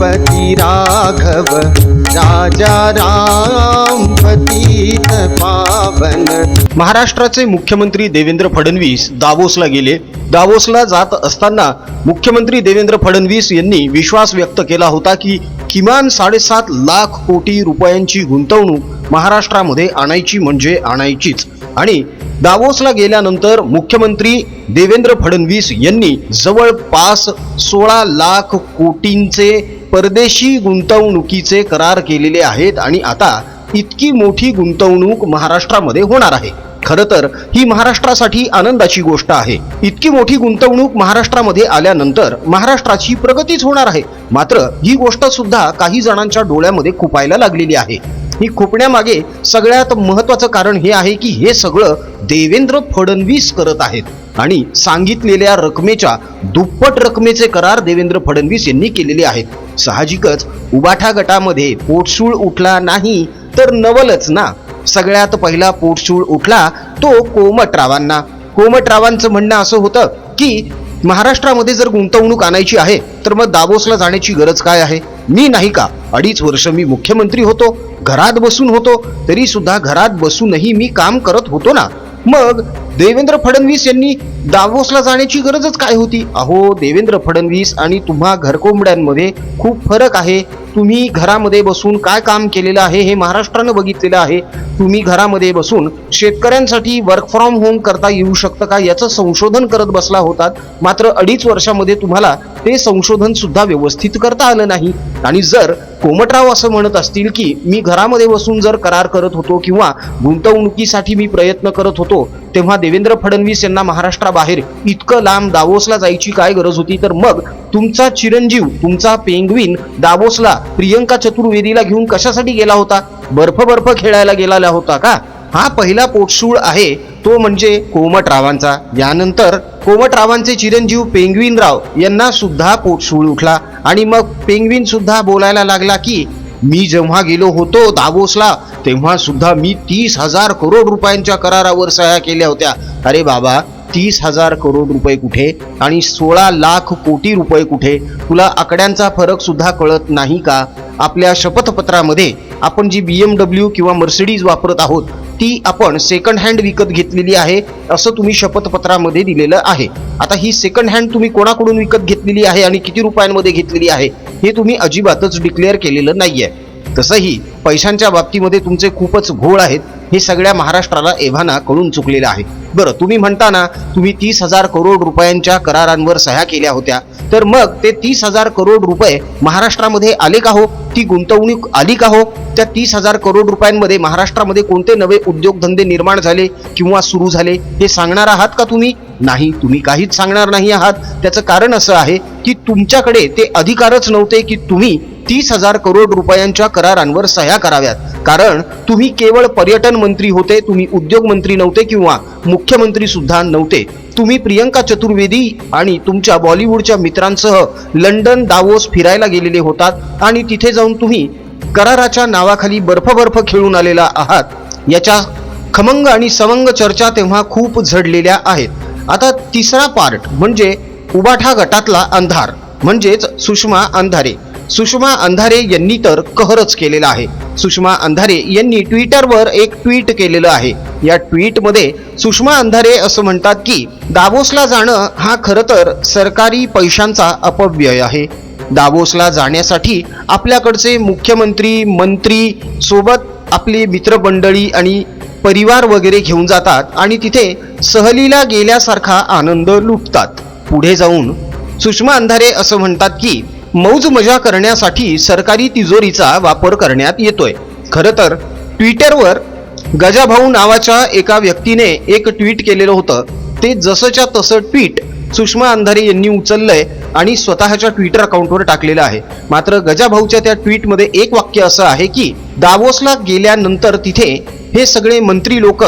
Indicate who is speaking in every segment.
Speaker 1: पती राघव राजा राम पतीत पावन.
Speaker 2: महाराष्ट्राचे मुख्यमंत्री देवेंद्र फडणवीस दावोसला गेले. दावोसला जात असताना मुख्यमंत्री देवेंद्र फडणवीस यांनी विश्वास व्यक्त केला होता की किमान साडेसात लाख कोटी रुपयांची गुंतवणूक महाराष्ट्रामध्ये आणायची म्हणजे आणायचीच. आणि दावोसला गेल्यानंतर मुख्यमंत्री देवेंद्र फडणवीस यांनी जवळपास सोळा लाख कोटींचे परदेशी गुंतवणुकीचे करार केलेले आहेत आणि आता इतकी मोठी गुंतवणूक महाराष्ट्रामध्ये होणार आहे. खरं तर ही महाराष्ट्रासाठी आनंदाची गोष्ट आहे. इतकी मोठी गुंतवणूक महाराष्ट्रामध्ये आल्यानंतर महाराष्ट्राची प्रगतीच होणार आहे. मात्र ही गोष्ट सुद्धा काही जणांच्या डोळ्यामध्ये खुपायला लागलेली आहे. ही खुपण्यामागे सगळ्यात महत्वाचं कारण हे आहे की हे सगळं देवेंद्र फडणवीस करत आहेत. आणि सांगितलेल्या रकमेच्या दुप्पट रकमेचे करार देवेंद्र फडणवीस यांनी केलेले आहेत. साहजिकच उबाठा गटामध्ये पोटसूळ उठला नाही तर नवलच ना. सगळ्यात पहिला पोटशूळ उठला तो कोमटरावांना. कोमटरावांचं म्हणणं असं होतं की महाराष्ट्रामध्ये जर गुंतवणूक आणायची आहे तर मग दाबोसला जाण्याची गरज काय आहे? मी नाही का? अडीच वर्ष मी मुख्यमंत्री होतो घरात बसून होतो तरी सुद्धा घरात बसूनही मी काम करत होतो ना? मग देवेंद्र फडणवीस यांनी दावोसला जाण्याची गरजच काय होती? अहो देवेंद्र फडणवीस आणि तुम्हा घरकोंबड्यांमध्ये खूप फरक आहे. तुम्ही घरामध्ये बसून काय काम केलेलं आहे हे महाराष्ट्रानं बघितलेलं आहे. तुम्ही घरामध्ये बसून शेतकऱ्यांसाठी वर्क फ्रॉम होम करता येऊ शकतं का? याचं संशोधन करत बसला होतात. मात्र अडीच वर्षामध्ये तुम्हाला ते संशोधन सुद्धा व्यवस्थित करता आलं नाही. आणि जर कोमटराव असं म्हणत असतील की मी घरामध्ये बसून जर करार करत होतो किंवा गुंतवणुकीसाठी मी प्रयत्न करत होतो तेव्हा देवेंद्र फडणवीस यांना महाराष्ट्राबाहेर इतकं लांब दावोसला जायची काय गरज होती? तर मग तुमचा चिरंजीव तुमचा पेंग्विन दावोसला प्रियंका चतुर्वेदीला घेऊन कशासाठी गेला होता? बर्फ बर्फ खेळायला गेलेला होता का? हा पहिला पोटसूळ आहे तो म्हणजे कोमटरावांचा. यानंतर कोमटरावांचे चिरंजीव पेंग्विनराव यांना सुद्धा पोटसूळ उठला आणि मग पेंग्विन सुद्धा बोलायला लागला की मी जेव्हा गेलो होतो दाबोसला तेव्हा सुद्धा मी तीस हजार करोड रुपयांच्या करारावर सह्या केल्या होत्या. अरे बाबा तीस हजार करोड रुपये कुठे आणि सोळा लाख कोटी रुपये कुठे? तुला आकड्यांचा फरक सुद्धा कळत नाही का? आपल्या शपथपत्रामध्ये आपण जी बी एम डब्ल्यू किंवा मर्सिडीज वापरत आहोत ती आपण सेकंड हँड विकत घेतलेली आहे असं तुम्ही शपथपत्रामध्ये दिलेलं आहे. आता ही सेकंड हँड तुम्ही कोणाकडून विकत घेतलेली आहे आणि किती रुपयांमध्ये घेतलेली आहे? हे तुम्ही अजिबातच डिक्लेअर केलेलं नाहीये. तसंही पैशांच्या बाबतीमध्ये तुमचे खूपच घोळ आहेत. हे सगळ्या महाराष्ट्राला एव्हाना कळून चुकलेलं आहे. बरं तुम्ही म्हणता ना तुम्ही तीस हजार करोड रुपयांच्या करारांवर सह्या केल्या होत्या. तर मग ते तीस हजार करोड रुपये महाराष्ट्रामध्ये आले का हो? ती गुंतवणूक आली का हो? त्या तीस हजार करोड रुपयांमध्ये महाराष्ट्रामध्ये कोणते नवे उद्योगधंदे निर्माण झाले किंवा सुरू झाले हे सांगणार आहात का तुम्ही? नाही तुम्ही काहीच सांगणार नाही आहात. त्याचं कारण असं आहे की तुमच्याकडे ते अधिकारच नव्हते की तुम्ही तीस हजार करोड रुपयांच्या करारांवर सह्या कराव्यात. कारण तुम्ही केवळ पर्यटन मंत्री होते तुम्ही उद्योग मंत्री नव्हते किंवा मुख्यमंत्री सुद्धा नव्हते. तुम्ही प्रियंका चतुर्वेदी आणि तुमच्या बॉलिवूडच्या मित्रांसह लंडन दावोस फिरायला गेलेले होतात आणि तिथे जाऊन तुम्ही कराराच्या नावाखाली बर्फ बर्फ खेळून आलेला आहात. याच्या खमंग आणि समंग चर्चा तेव्हा खूप झडलेल्या आहेत. आता तिसरा पार्ट म्हणजे उबाठा गटातला अंधार म्हणजेच सुषमा अंधारे. सुषमा अंधारे यांनी तर कहरच केलेला आहे. सुषमा अंधारे यांनी ट्विटरवर एक ट्विट केलेलं आहे. या ट्विटमध्ये सुषमा अंधारे असं म्हणतात की दावोसला जाणं हा खरं तर सरकारी पैशांचा अपव्यय आहे. दावोसला जाण्यासाठी आपल्याकडचे मुख्यमंत्री मंत्री सोबत आपली मित्रमंडळी आणि परिवार वगैरे घेऊन जातात आणि तिथे सहलीला गेल्यासारखा आनंद लुटतात. पुढे जाऊन सुषमा अंधारे असं म्हणतात की मौज मजा करण्यासाठी सरकारी तिजोरीचा वापर करण्यात येतोय. खरं तर ट्विटरवर गजाभाऊ नावाच्या एका व्यक्तीने एक ट्विट केलेलं होतं. ते जसंच्या तसं ट्विट सुषमा अंधारे यांनी उचललंय आणि स्वतःच्या ट्विटर अकाउंटवर टाकलेलं आहे. मात्र गजाभाऊच्या त्या ट्विटमध्ये एक वाक्य असं आहे की दावोसला गेल्यानंतर तिथे हे सगळे मंत्री लोक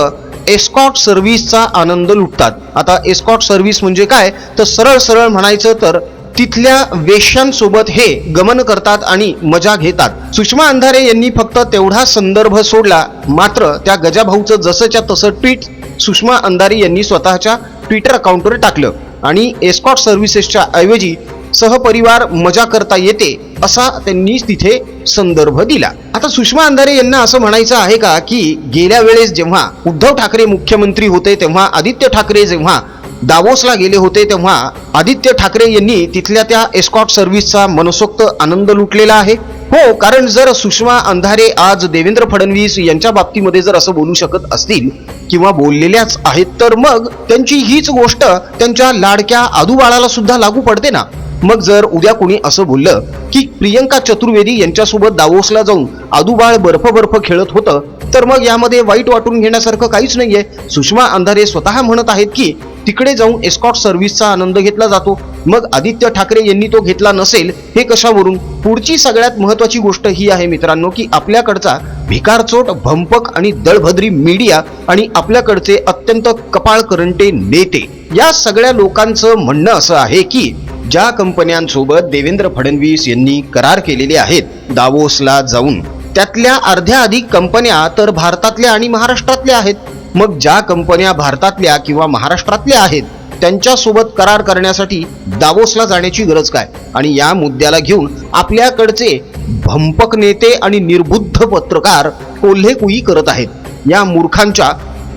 Speaker 2: एस्कॉट सर्व्हिसचा आनंद लुटतात. आता एस्कॉट सर्व्हिस म्हणजे काय? तर सरळ सरळ म्हणायचं तर तिथल्या वेश्यांसोबत हे गमन करतात आणि मजा घेतात. सुषमा अंधारे यांनी फक्त तेवढा संदर्भ सोडला मात्र त्या गजाभाऊचं जसंच्या तसं ट्विट सुषमा अंधारे यांनी स्वतःच्या ट्विटर अकाउंटवर टाकलं. आणि एस्कॉट सर्व्हिसेसच्या ऐवजी सहपरिवार मजा करता येते असा त्यांनी तिथे संदर्भ दिला. आता सुषमा अंधारे यांना असं म्हणायचं आहे का की गेल्या वेळेस जेव्हा उद्धव ठाकरे मुख्यमंत्री होते तेव्हा आदित्य ठाकरे जेव्हा दावोसला गेले होते तेव्हा आदित्य ठाकरे यांनी तिथल्या त्या एस्कॉट सर्व्हिसचा मनसोक्त आनंद लुटलेला आहे. हो कारण जर सुषमा अंधारे आज देवेंद्र फडणवीस यांच्या बाबतीमध्ये जर असं बोलू शकत असतील किंवा बोललेल्याच आहेत तर मग त्यांची हीच गोष्ट त्यांच्या लाडक्या आदूबाळाला सुद्धा लागू पडते ना? मग जर उद्या कोणी असं बोललं की प्रियंका चतुर्वेदी यांच्यासोबत दावोसला जाऊन आदूबाळ बर्फ बर्फ खेळत होतं तर मग यामध्ये वाईट वाटून घेण्यासारखं काहीच नाहीये. सुषमा अंधारे स्वतः म्हणत आहेत की तिकडे जाऊन एस्कॉट सर्व्हिसचा आनंद घेतला जातो. मग आदित्य ठाकरे यांनी तो घेतला नसेल हे कशावरून? पुढची सगळ्यात महत्वाची गोष्ट ही आहे मित्रांनो की आपल्याकडचा भिकारचोट भंपक आणि दळभद्री मीडिया आणि आपल्याकडचे अत्यंत कपाळ करंटे नेते. या सगळ्या लोकांचं म्हणणं असं आहे की ज्या कंपन्यांसोबत देवेंद्र फडणवीस यांनी करार केलेले आहेत दावोसला जाऊन त्यातल्या अर्ध्या अधिक कंपन्या तर भारतातल्या आणि महाराष्ट्रातल्या आहेत. मग ज्या कंपन्या भारतातल्या किंवा महाराष्ट्रातल्या आहेत त्यांच्यासोबत करार करण्यासाठी दावोसला जाण्याची गरज काय? आणि या मुद्द्याला घेऊन आपल्याकडचे भंपक नेते आणि निर्बुद्ध पत्रकार कोल्हेकुई करत आहेत. या मूर्खांच्या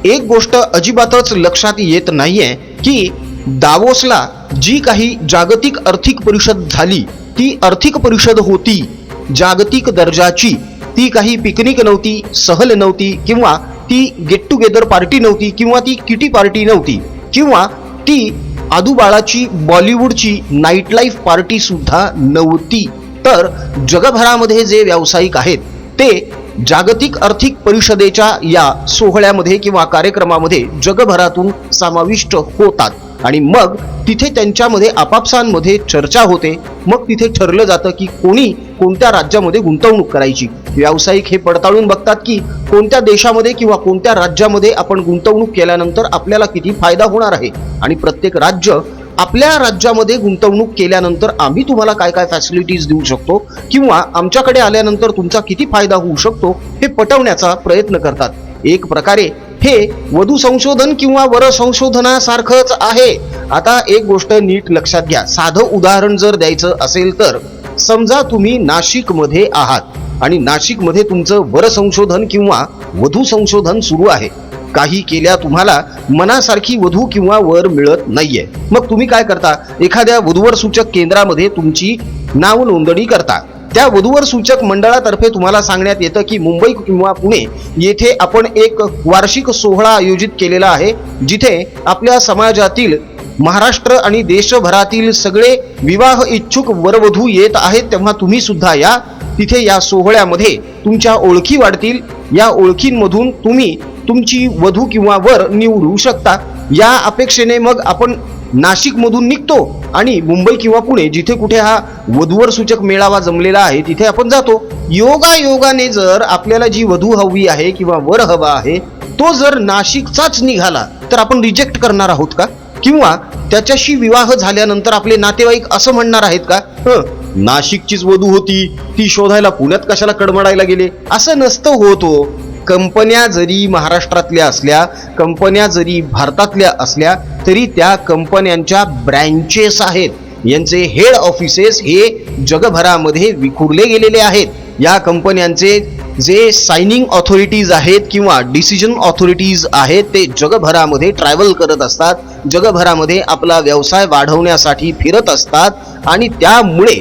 Speaker 2: एक गोष्ट अजिबातच लक्षात येत नाहीये की दावोसला जी काही जागतिक आर्थिक परिषद झाली ती आर्थिक परिषद होती. जागतिक दर्जाची ती काही पिकनिक नव्हती सहल नव्हती किंवा ती गेट टुगेदर पार्टी नव्हती किंवा ती किटी पार्टी नव्हती किंवा ती आदूबाळाची बॉलिवूडची नाईट लाईफ पार्टी सुद्धा नव्हती. तर जगभरामध्ये जे व्यावसायिक आहेत ते जागतिक आर्थिक परिषदेच्या या सोहळ्यामध्ये किंवा कार्यक्रमामध्ये जगभरातून समाविष्ट होतात. आणि मग तिथे त्यांच्यामध्ये आपापसांमध्ये चर्चा होते. मग तिथे ठरलं जातं की कोणी कोणत्या राज्यामध्ये गुंतवणूक करायची. व्यावसायिक हे पडताळून बघतात की कोणत्या देशामध्ये किंवा कोणत्या राज्यामध्ये आपण गुंतवणूक केल्यानंतर आपल्याला किती फायदा होणार आहे. आणि प्रत्येक राज्य आपल्या राज्यामध्ये गुंतवणूक केल्यानंतर आम्ही तुम्हाला काय काय फॅसिलिटीज देऊ शकतो किंवा आमच्याकडे आल्यानंतर तुमचा किती फायदा होऊ शकतो हे पटवण्याचा प्रयत्न करतात. एक प्रकारे हे वधू संशोधन किंवा वर संशोधनासारखंच आहे. आता एक गोष्ट नीट लक्षात घ्या. साधं उदाहरण जर द्यायचं असेल तर समजा तुम्ही नाशिकमध्ये आहात आणि नाशिकमध्ये तुमचं वर संशोधन किंवा वधू संशोधन सुरू आहे. काही केल्या तुम्हाला मनासारखी वधू किंवा वर मिळत नाहीये. मग तुम्ही काय करता? एखाद्या वधूवर सूचक केंद्रामध्ये तुमची नाव नोंदणी करता. त्या वधूवर सूचक मंडळातर्फे तुम्हाला सांगण्यात येतं की मुंबई किंवा पुणे येथे आपण एक वार्षिक सोहळा आयोजित केलेला आहे जिथे आपल्या समाजातील महाराष्ट्र आणि देशभरातील सगळे विवाह इच्छुक वरवधू येत आहेत तेव्हा तुम्ही सुद्धा या. तिथे या सोहळ्यामध्ये तुमच्या ओळखी वाढतील. या ओळखींमधून तुम्ही तुमची वधू किंवा वर निवडू शकता. या अपेक्षेने मग आपण नाशिकमधून निघतो आणि मुंबई किंवा पुणे जिथे कुठे हा वधूवर सूचक मेळावा जमलेला आहे तिथे आपण जातो. योगा योगाने जर आपल्याला जी वधू हवी आहे किंवा वर हवा आहे तो जर नाशिकचाच निघाला तर आपण रिजेक्ट करणार आहोत का? किंवा त्याच्याशी विवाह झाल्यानंतर आपले नातेवाईक असं म्हणणार आहेत का? "हं, नाशिकचीच वधू होती ती शोधायला पुण्यात कशाला कडमडायला गेले? असं नसतं होत हो. कंपन्या जरी महाराष्ट्रातल्या असल्या कंपन्या जरी भारतातल्या असल्या तरी त्या कंपन्यांच्या ब्रँचेस आहेत. यांचे हेड ऑफिसेस हे जगभरामध्ये विखुरले गेलेले आहेत. या कंपन्यांचे जे सायनिंग ऑथॉरिटीज आहेत किंवा डिसिजन ऑथॉरिटीज आहेत ते जगभरामध्ये ट्रॅव्हल करत असतात. जगभरामध्ये आपला व्यवसाय वाढवण्यासाठी फिरत असतात. आणि त्यामुळे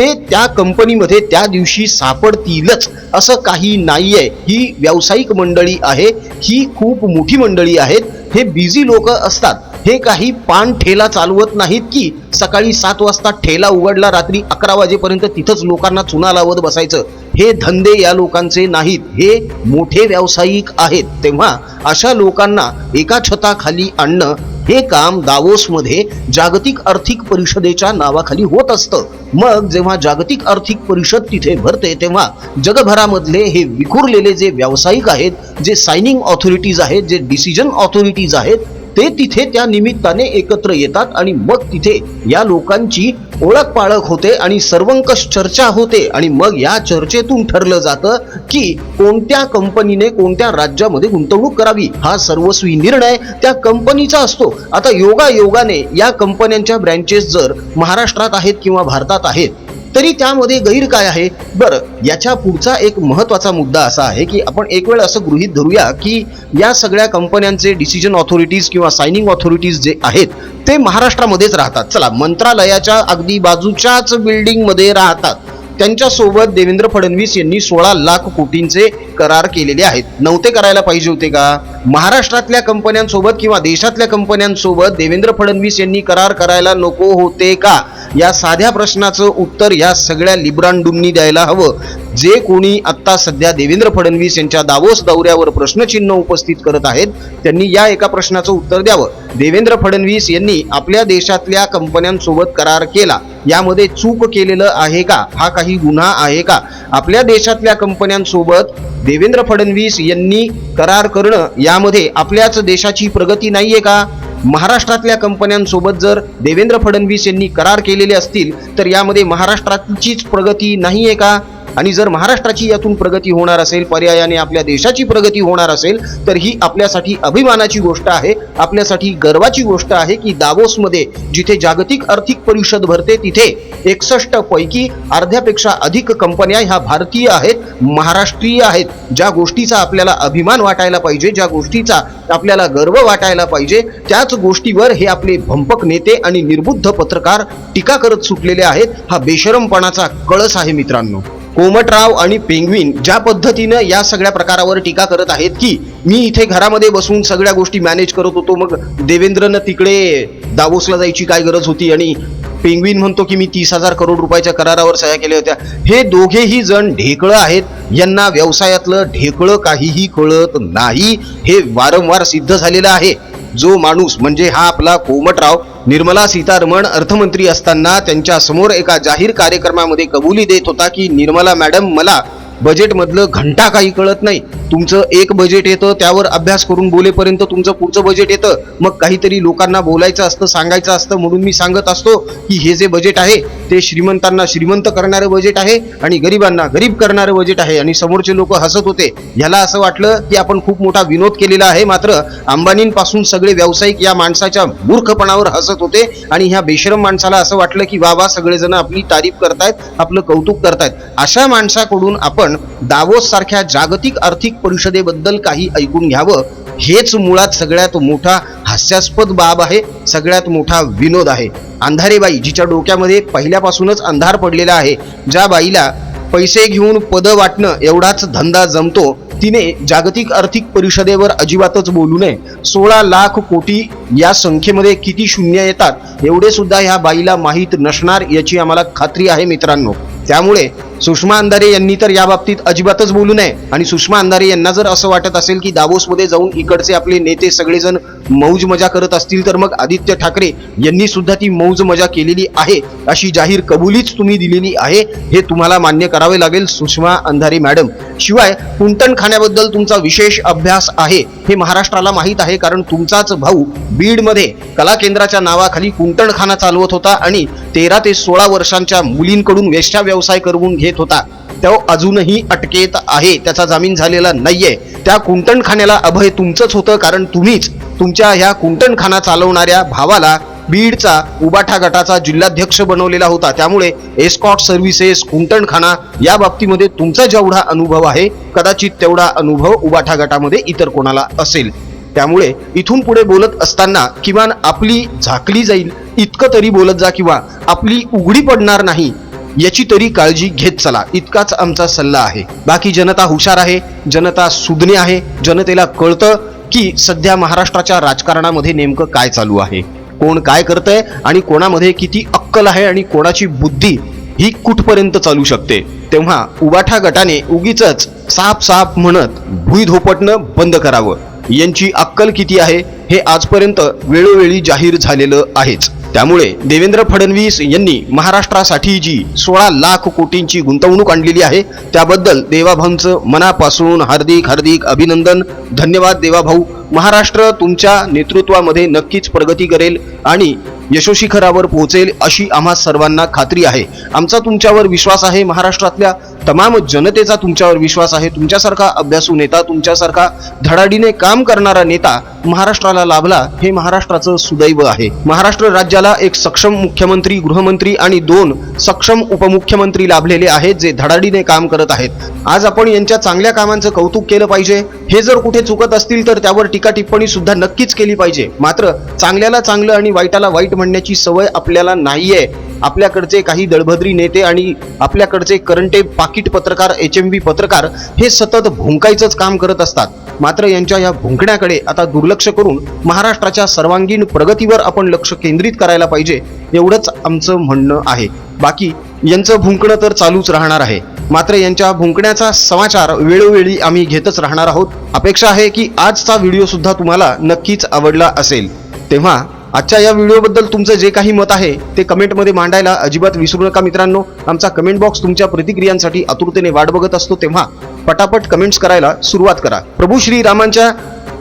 Speaker 2: ते त्या कंपनीमध्ये त्या दिवशी सापडतीलच असं काही नाही आहे ही व्यावसायिक मंडळी आहे ही खूप मोठी मंडळी आहेत हे बिझी लोक असतात. हे काही पान ठेला चालवत नाहीत की सकाळी सात वाजता ठेला उघडला रात्री अकरा वाजेपर्यंत तिथंच लोकांना चुना लावत बसायचं. हे धंदे या लोकांचे नाहीत हे मोठे व्यावसायिक आहेत. तेव्हा अशा लोकांना एका छताखाली आणणं हे काम दावोसमध्ये जागतिक आर्थिक परिषदेच्या नावाखाली होत असतं. मग जेव्हा जागतिक आर्थिक परिषद तिथे भरते तेव्हा जगभरामधले हे विखुरलेले जे व्यावसायिक आहेत जे सायनिंग ऑथॉरिटीज आहेत जे डिसिजन ऑथॉरिटीज आहेत ते तिथे त्या निमित्ताने एकत्र येतात आणि मग तिथे या लोकांची ओळख पाळख होते आणि सर्वंकष चर्चा होते आणि मग या चर्चेतून ठरलं जातं की कोणत्या कंपनीने कोणत्या राज्यामध्ये गुंतवणूक करावी हा सर्वस्वी निर्णय त्या कंपनीचा असतो. आता योगा योगाने या कंपन्यांच्या ब्रँचेस जर महाराष्ट्रात आहेत किंवा भारतात आहेत तरी त्यामध्ये गैर काय आहे? बरं याच्या पुढचा एक महत्त्वाचा मुद्दा असा आहे की आपण एक वेळ असं गृहित धरूया की या सगळ्या कंपन्यांचे डिसिजन ऑथॉरिटीज किंवा सायनिंग ऑथॉरिटीज जे आहेत ते महाराष्ट्रामध्येच राहतात. चला मंत्रालयाच्या अगदी बाजूच्याच बिल्डिंगमध्ये राहतात. त्यांच्यासोबत देवेंद्र फडणवीस यांनी सोळा लाख कोटींचे करार केलेले आहेत. नव्हते करायला पाहिजे होते का? महाराष्ट्रातल्या कंपन्यांसोबत किंवा देशातल्या कंपन्यांसोबत देवेंद्र फडणवीस यांनी करार करायला नको होते का? या साध्या प्रश्नाचं उत्तर या सगळ्या लिब्रांडूंनी द्यायला हवं. जे कोणी आत्ता सध्या देवेंद्र फडणवीस यांच्या दावोस दौऱ्यावर प्रश्नचिन्ह उपस्थित करत आहेत त्यांनी या एका प्रश्नाचं उत्तर द्यावं. देवेंद्र फडणवीस यांनी आपल्या देशातल्या कंपन्यांसोबत करार केला. यामध्ये चूक केलेलं आहे का? हा काही गुन्हा आहे का? आपल्या देशातल्या कंपन्यांसोबत देवेंद्र फडणवीस यांनी करार करणं यामध्ये आपल्याच देशाची प्रगती नाहीये का? महाराष्ट्रातल्या कंपन्यांसोबत जर देवेंद्र फडणवीस यांनी करार केलेले असतील तर यामध्ये महाराष्ट्राचीच प्रगती नाही आहे का? आणि जर महाराष्ट्राची यातून प्रगती होणार असेल पर्यायाने आपल्या देशाची प्रगती होणार असेल तर ही आपल्यासाठी अभिमानाची गोष्ट आहे आपल्यासाठी गर्वाची गोष्ट आहे की दावोसमध्ये जिथे जागतिक आर्थिक परिषद भरते तिथे एकसष्ट पैकी अर्ध्यापेक्षा अधिक कंपन्या ह्या भारतीय आहेत महाराष्ट्रीय आहेत. ज्या गोष्टीचा आपल्याला अभिमान वाटायला पाहिजे ज्या गोष्टीचा आपल्याला गर्व वाटायला पाहिजे त्याच गोष्टीवर हे आपले भंपक नेते आणि निर्बुद्ध पत्रकार टीका करत सुटलेले आहेत. हा बेशरमपणाचा कळस आहे मित्रांनो. कोमटराव आणि पेंग्विन ज्या पद्धतीनं या सगळ्या प्रकारावर टीका करत आहेत की मी इथे घरामध्ये बसून सगळ्या गोष्टी मॅनेज करत होतो मग देवेंद्रनं तिकडे दावोसला जायची काय गरज होती आणि पेंग्विन म्हणतो की मी तीस हजार करोड रुपयाच्या करारावर सह्या केल्या होत्या. हे दोघेही जण ढेकळं आहेत. यांना व्यवसायातलं ढेकळं काहीही कळत नाही. हे वारंवार सिद्ध झालेलं आहे. जो माणूस म्हणजे हा आपला कोमटराव निर्मला सीतारमण अर्थमंत्री असताना त्यांच्यासमोर एका जाहीर कार्यक्रमामध्ये कबुली देत होता की निर्मला मॅडम मला बजेटमधलं घंटा काही कळत नाही. तुमचं एक बजेट येतं त्यावर अभ्यास करून बोलेपर्यंत तुमचं पुढचं बजेट येतं. मग काहीतरी लोकांना बोलायचं असतं सांगायचं असतं म्हणून मी सांगत असतो की हे जे बजेट आहे ते श्रीमंतांना श्रीमंत करणारं बजेट आहे आणि गरिबांना गरीब करणारं बजेट आहे. आणि समोरचे लोक हसत होते. ह्याला असं वाटलं की आपण खूप मोठा विनोद केलेला आहे. मात्र अंबानींपासून सगळे व्यावसायिक या माणसाच्या मूर्खपणावर हसत होते. आणि ह्या बेशरम माणसाला असं वाटलं की वा वा सगळेजण आपली तारीफ करतायत आपलं कौतुक करतायत. अशा माणसाकडून आपण दावोस सारख्या जागतिक आर्थिक परिषदेबद्दल काही ऐकून घ्यावं. हेच मुळात सगळ्यात मोठा हास्यास्पद बाब आहे सगळ्यात मोठा विनोद आहे. अंधारे बाई जिच्या डोक्यामध्ये पहिल्यापासूनच अंधार पडलेला आहे ज्या बाईला पैसे घेऊन पदं वाटणं एवढाच धंदा जमतो तिने जागतिक आर्थिक परिषदेवर अजिबातच बोलू नये. सोळा लाख कोटी या संख्येमध्ये किती शून्य येतात एवढे सुद्धा ह्या बाईला माहीत नसणार याची आम्हाला खात्री आहे मित्रांनो. त्यामुळे सुषमा अंधारे यांनी तर याबाबतीत अजिबातच बोलू नये. आणि सुषमा अंधारे यांना जर असं वाटत असेल की दावोसमध्ये जाऊन इकडचे आपले नेते सगळेजण मौज मजा करत असतील तर मग आदित्य ठाकरे यांनी सुद्धा ती मौज मजा केलेली आहे. अशी जाहीर कबुलीच तुम्ही दिलेली आहे हे तुम्हाला मान्य करावे लागेल सुषमा अंधारे मॅडम. शिवाय कुंटण खाण्याबद्दल तुमचा विशेष अभ्यास आहे हे महाराष्ट्राला माहीत आहे कारण तुमचाच भाऊ बीडमध्ये कला केंद्राच्या नावाखाली कुंटणखाना चालवत होता आणि तेरा ते सोळा वर्षांच्या मुलींकडून वेश्या व्यवसाय करवून घे घेत होता. तो अजूनही अटकेत आहे. त्याचा जामीन झालेला नाहीये. त्या कुंटणखान्याला अभय तुमचंच होतं कारण तुम्हीच तुमच्या ह्या कुंटणखाना चालवणाऱ्या भावाला बीडचा उबाठा गटाचा जिल्हाध्यक्ष बनवलेला होता. त्यामुळे एस्कॉट सर्व्हिसेस कुंटणखाना या बाबतीमध्ये तुमचा जेवढा अनुभव आहे कदाचित तेवढा अनुभव उबाठा गटामध्ये इतर कोणाला असेल. त्यामुळे इथून पुढे बोलत असताना किमान आपली झाकली जाईल. इतकं तरी बोलत जा किंवा आपली उघडी पडणार नाही. याची तरी काळजी घेत चला. इतकाच आमचा सल्ला आहे. बाकी जनता हुशार आहे जनता सुज्ञ आहे जनतेला कळतं की सध्या महाराष्ट्राच्या राजकारणामध्ये नेमकं काय चालू आहे. कोण काय करतंय आणि कोणामध्ये किती अक्कल आहे आणि कोणाची बुद्धी ही कुठपर्यंत चालू शकते. तेव्हा उबाठा गटाने उगीच साप साप म्हणत भुई धोपटणं बंद करावं. यांची अक्कल किती आहे हे आजपर्यंत वेळोवेळी जाहीर झालेलं आहेच. त्यामुळे देवेंद्र फडणवीस यांनी महाराष्ट्रासाठी जी सोळा लाख कोटींची गुंतवणूक आणलेली आहे त्याबद्दल देवाभाऊंचं मनापासून हार्दिक हार्दिक अभिनंदन. धन्यवाद देवाभाऊ. महाराष्ट्र तुमच्या नेतृत्वामध्ये नक्कीच प्रगती करेल आणि यशोशिखरावर पोहोचेल अशी आम्हा सर्वांना खात्री आहे. आमचा तुमच्यावर विश्वास आहे महाराष्ट्रातल्या तमाम जनतेचा तुमच्यावर विश्वास आहे तुमच्यासारखा अभ्यासू नेता तुमच्यासारखा धडाडीने काम करणारा नेता महाराष्ट्राला लाभला हे महाराष्ट्राचं सुदैव आहे. महाराष्ट्र राज्याला एक सक्षम मुख्यमंत्री गृहमंत्री आणि दोन सक्षम उपमुख्यमंत्री लाभलेले आहेत जे धडाडीने काम करत आहेत. आज आपण यांच्या चांगल्या कामांचं कौतुक केलं पाहिजे. हे जर कुठे चुकत असतील तर त्यावर टीका टिप्पणी सुद्धा नक्कीच केली पाहिजे. मात्र चांगल्याला चांगलं आणि वाईटाला वाईट म्हणण्याची सवय आपल्याला नाहीये. आपल्याकडचे काही दळभद्री नेते आणि आपल्याकडचे करंटे पाकिट पत्रकार एच एम पत्रकार हे सतत भुंकायचंच काम करत असतात. मात्र यांच्या या भुंकण्याकडे आता दुर्लक्ष करून महाराष्ट्राच्या सर्वांगीण प्रगतीवर आपण लक्ष केंद्रित करायला पाहिजे एवढंच आमचं म्हणणं आहे. बाकी यांचं भुंकणं तर चालूच राहणार आहे. मात्र यांच्या भुंकण्याचा समाचार वेळोवेळी आम्ही घेतच राहणार आहोत. अपेक्षा आहे की आजचा व्हिडिओ सुद्धा तुम्हाला नक्कीच आवडला असेल. तेव्हा आजच्या या व्हिडिओबद्दल तुमचं जे काही मत आहे ते कमेंटमध्ये मांडायला अजिबात विसरू नका मित्रांनो. आमचा कमेंट बॉक्स तुमच्या प्रतिक्रियांसाठी आतुरतेने वाट बघत असतो तेव्हा पटापट कमेंट्स करायला सुरुवात करा. प्रभू श्री रामांच्या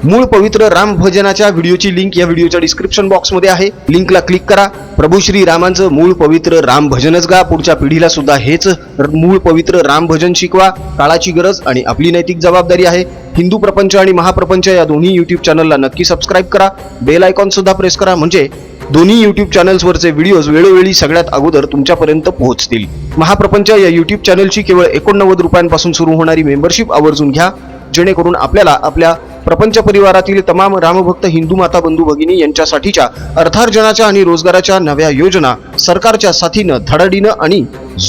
Speaker 2: मूळ पवित्र राम भजनाच्या व्हिडिओची लिंक या व्हिडिओच्या डिस्क्रिप्शन बॉक्समध्ये आहे. लिंकला क्लिक करा. प्रभू श्री रामांचं मूळ पवित्र राम भजनच गा. पुढच्या पिढीला सुद्धा हेच र- मूळ पवित्र राम भजन शिकवा. काळाची गरज आणि आपली नैतिक जबाबदारी आहे. हिंदू प्रपंच आणि महाप्रपंच या दोन्ही युट्यूब चॅनलला नक्की सबस्क्राईब करा. बेल आयकॉन सुद्धा प्रेस करा. म्हणजे दोन्ही युट्यूब चॅनल्सवरचे व्हिडिओज वेळोवेळी सगळ्यात अगोदर तुमच्यापर्यंत पोहोचतील. महाप्रपंच या युट्यूब चॅनलची केवळ एकोणनव्वद रुपयांपासून सुरू होणारी मेंबरशिप आवर्जून घ्या. जेणेकरून आपल्याला आपल्या प्रपंच परिवारातील तमाम रामभक्त हिंदू माता बंधू भगिनी यांच्यासाठीच्या अर्थार्जनाच्या आणि रोजगाराच्या नव्या योजना सरकारच्या साथीनं धडाडीनं आणि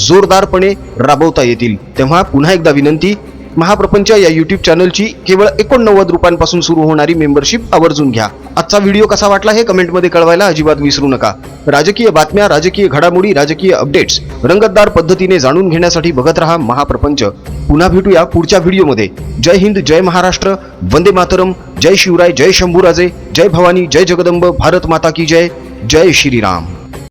Speaker 2: जोरदारपणे राबवता येतील. तेव्हा पुन्हा एकदा विनंती महाप्रपंच या युट्यूब चॅनलची केवळ एकोणनव्वद रुपयांपासून सुरू होणारी मेंबरशिप आवर्जून घ्या. आजचा व्हिडिओ कसा वाटला हे कमेंटमध्ये कळवायला अजिबात विसरू नका. राजकीय बातम्या राजकीय घडामोडी राजकीय अपडेट्स रंगतदार पद्धतीने जाणून घेण्यासाठी बघत रहा महाप्रपंच. पुन्हा भेटूया पुढच्या व्हिडिओमध्ये जय हिंद जय महाराष्ट्र. वंदे मातरम. जय शिवराय जय शंभूराजे. जय भवानी जय जगदंब. भारत माता की जय. जय श्रीराम.